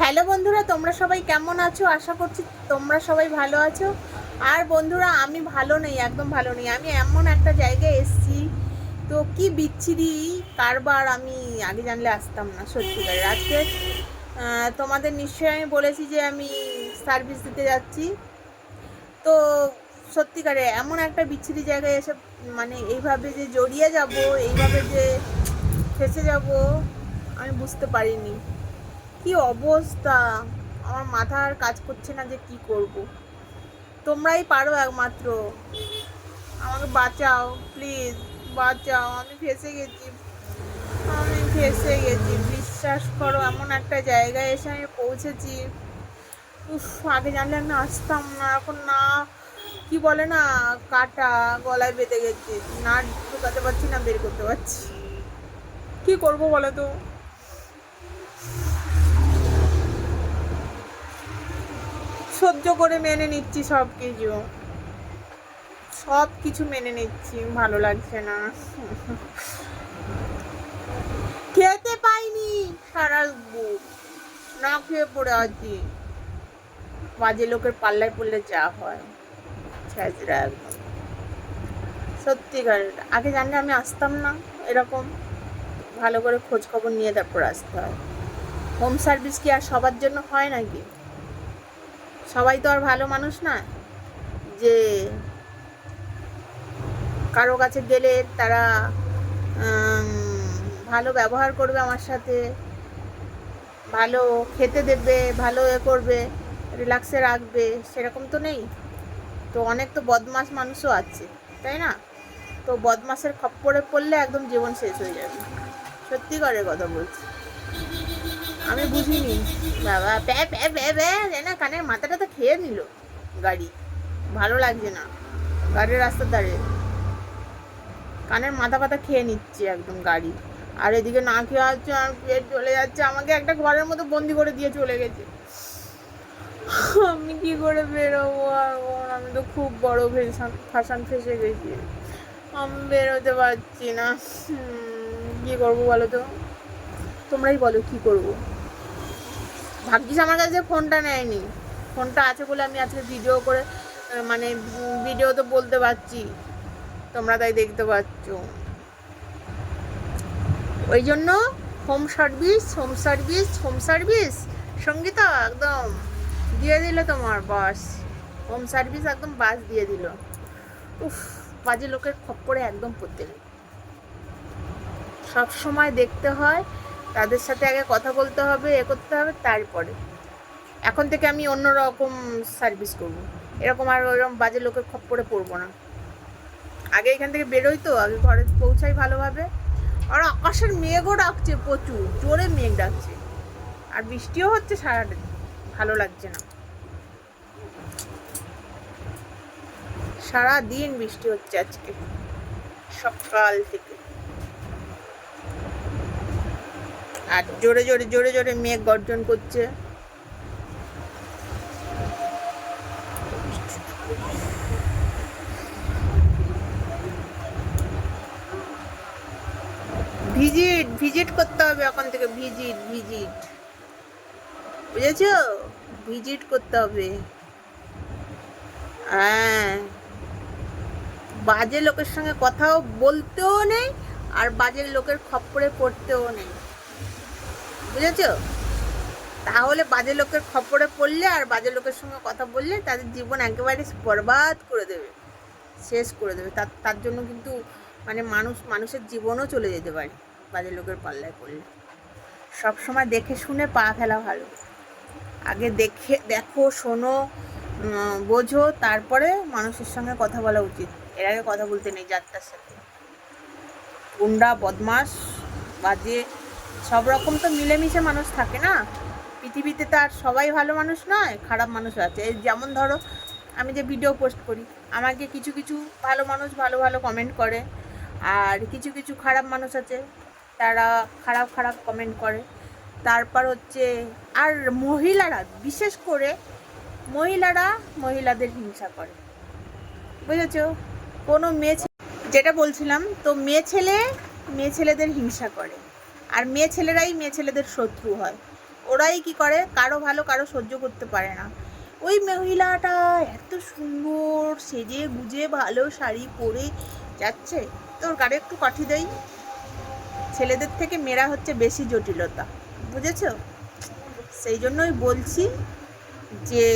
Hello বন্ধুরা, তোমরা সবাই কেমন আছো? আশা করছি তোমরা সবাই ভালো আছো। আর বন্ধুরা, আমি ভালো নেই, একদম ভালো নেই। আমি এমন একটা জায়গায় এসেছি, তো কি বিচ্ছিরি কারবার আমি আগে জানলে আসতাম না সত্যিকারের আজকে তোমাদের নিশ্চয়ই আমি বলেছি যে আমি সার্ভিস দিতে যাচ্ছি। তো সত্যিকারে এমন একটা বিচ্ছিরি জায়গায় এসে মানে এইভাবে যে জড়িয়ে যাব, এইভাবে যে ফেসে যাব, আমি বুঝতে পারিনি। কি অবস্থা? আমার মাথা আর কাজ করছে না যে কি করব। তোমরাই পারো একমাত্র। আমাকে বাঁচাও প্লিজ বাঁচাও। আমি ফেসে গেছি। আমি ফেসে গেছি। বিশ্বাস করো, এমন একটা জায়গায় এসে আমি পৌঁছেছি। উফ, আগে জানলে আমি আসতাম না। এখন না, কি বলে না, কাটা গলায় বেঁধে গেছে। না ঢুকাতে পারছি না, বের করতে পারছি। কি করব বলো তো? সহ্য করে মেনে নিচ্ছি সব কিছু সব কিছু মেনে নিচ্ছি, ভালো লাগছে না। খেতে পাইনি, সারা বুক। না খেয়ে পড়ে আছি। বাজে লোকের পাল্লায় পড়লে যা হয়। একদম। সত্যিকার আগে জানলে আমি আসতাম না, এরকম। ভালো করে খোঁজ খবর নিয়ে তারপর আসতে হয়। হোম সার্ভিস কি আর সবার জন্য হয় নাকি? সবাই তো আর ভালো মানুষ না, যে কারও কাছে গেলে তারা ভালো ব্যবহার করবে আমার সাথে, ভালো খেতে দেবে, ভালো এ করবে রিল্যাক্সে রাখবে, সেরকম তো নেই। তো অনেক তো বদমাস মানুষও আছে, তাই না? তো বদমাসের খপ্পরে পড়লে একদম জীবন শেষ হয়ে যাবে। সত্যি করে কথা বলছি। আমি বুঝিনি। বাবা প্যা প্যা প্যা প্যা যেন কানের মাথাটা তো খেয়ে নিল গাড়ি। ভালো লাগছে না। গাড়ির রাস্তার ধারে। কানের মাথা পাতা খেয়ে নিচ্ছে একদম গাড়ি। আর এদিকে না খেয়ে আছে আর পেট চলে যাচ্ছে, আমাকে একটা ঘরের মতো বন্দি করে দিয়ে চলে গেছে। আমি কি করে বেরোবো আর? আমি তো খুব বড় ফেসান ফাঁসান ফেসে গেছি। আমি বেরোতে পারছি না। কি করব বলো তো? তোমরাই বলো কি করব? ভাগ্যিস আমার কাছে ফোনটা নেয়নি। ফোনটা আছে বলে আমি আজকে ভিডিও করে মানে ভিডিও তো বলতে পারছি। তোমরা তাই দেখতে পাচ্ছ। ওই জন্য home service home service home service Sangeeta, একদম। দিয়ে দিল তোমার বাস হোম সার্ভিস একদম বাস দিয়ে দিল। উফ, বাজে লোকের খপ্পরে একদম পড়তে সব সময় দেখতে হয়। তাদের সাথে আগে কথা বলতে হবে, এ করতে হবে, তারপরে। এখন থেকে আমি অন্য রকম সার্ভিস করব। এরকম আর ওইরকম বাজে লোকের খপ্পরে পড়ব না। আগে এখান থেকে বেরোই তো, আগে ঘরে পৌঁছাই ভালোভাবে। আর আকাশের মেঘও ডাকছে প্রচুর, জোরে মেঘ ডাকছে। আর বৃষ্টিও হচ্ছে সারাটা। ভালো লাগছে না। সারা দিন বৃষ্টি হচ্ছে আজকে, সকাল থেকে। আর জোরে জোরে জোরে জোরে মেঘ গর্জন করছে। ভিজিট ভিজিট করতে হবে এখন থেকে, ভিজিট ভিজিট। বুঝেছ? ভিজিট করতে হবে। হ্যাঁ। বাজে লোকের সঙ্গে কথাও বলতেও নেই আর বাজে লোকের খপ্পরে পড়তেও নেই। বুঝেছ? তাহলে বাজে লোকের খপ্পরে পড়লে আর বাজে লোকের সঙ্গে কথা বললে তাদের জীবন একেবারে বরবাদ করে দেবে, শেষ করে দেবে। তার তার জন্য কিন্তু মানে মানুষ, মানুষের জীবনও চলে যেতে পারে বাজে লোকের পাল্লায় পড়লে। সব সময় দেখে শুনে পা ফেলা ভালো। আগে দেখে, দেখো, শোনো বোঝো, তারপরে মানুষের সঙ্গে কথা বলা উচিত। এর আগে কথা বলতে নেই যাত্রার সাথে। গুন্ডা বদমাস বাজে সব রকম তো মিলেমিশে মানুষ থাকে না। পৃথিবীতে তো আর সবাই ভালো মানুষ নয়, খারাপ মানুষ আছে। যেমন ধরো, আমি যে ভিডিও পোস্ট করি, আমাকে কিছু কিছু ভালো মানুষ ভালো ভালো কমেন্ট করে, আর কিছু কিছু খারাপ মানুষ আছে, তারা খারাপ খারাপ কমেন্ট করে। তারপর হচ্ছে, আর মহিলারা, বিশেষ করে মহিলারা মহিলাদের হিংসা করে। বুঝেছ? কোনো মেয়ে যেটা বলছিলাম, তো মেয়ে ছেলে, মেয়ে ছেলেদের হিংসা করে। আর মেয়ে ছেলেরাই মেয়ে ছেলেদের শত্রু হয়। ওরাই কি করে? কারও ভালো, কারও সহ্য করতে পারে না। ওই মহিলাটা এত সুন্দর, সেজে গুজে ভালো শাড়ি পরে যাচ্ছে। তোর গাড়ি একটু কাঠি দেই। ছেলেদের থেকে মেয়েরা হচ্ছে বেশি জটিলতা, বুঝেছ? সেই জন্যই বলছি যে,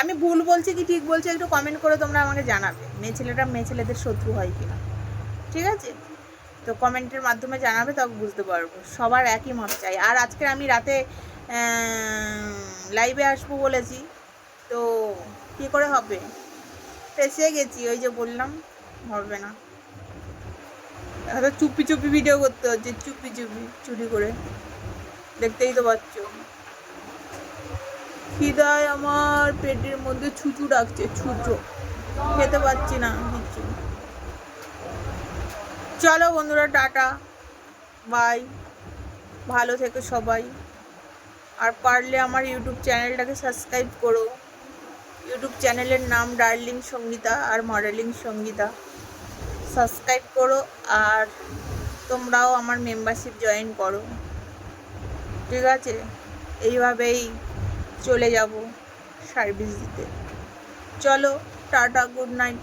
আমি ভুল বলছি কি ঠিক বলছি একটু কমেন্ট করে তোমরা আমাকে জানাবে। মেয়ে ছেলেটা মেয়ে ছেলেদের শত্রু হয় কিনা। ঠিক আছে? তো কমেন্টের মাধ্যমে জানাবে, তখন বুঝতে পারব। সবার একই মত চাই। আর আজকে আমি রাতে লাইভে আসব বলেছি। তো কী করে হবে? ফেসে গেছি, ওই যে বললাম, হবে না। হয়তো চুপি চুপি ভিডিও করতে হচ্ছে, চুপি চুপি, চুরি করে। দেখতেই তো পাচ্ছ। খিদায় আমার পেটের মধ্যে ছুচু ডাকছে, ছুচো। খেতে পাচ্ছি না কিছু চলো বন্ধুরা, টাটা। বাই ভালো থেকো সবাই। আর পারলে আমার ইউটিউব চ্যানেলটাকে সাবস্ক্রাইব করো। ইউটিউব চ্যানেলের নাম ডার্লিং সঙ্গীতা আর মডেলিং সঙ্গীতা সাবস্ক্রাইব করো আর তোমরাও আমার মেম্বারশিপ জয়েন করো। ঠিক আছে? এইভাবেই চলে যাব সার্ভিস দিতে। চলো, টাটা গুড নাইট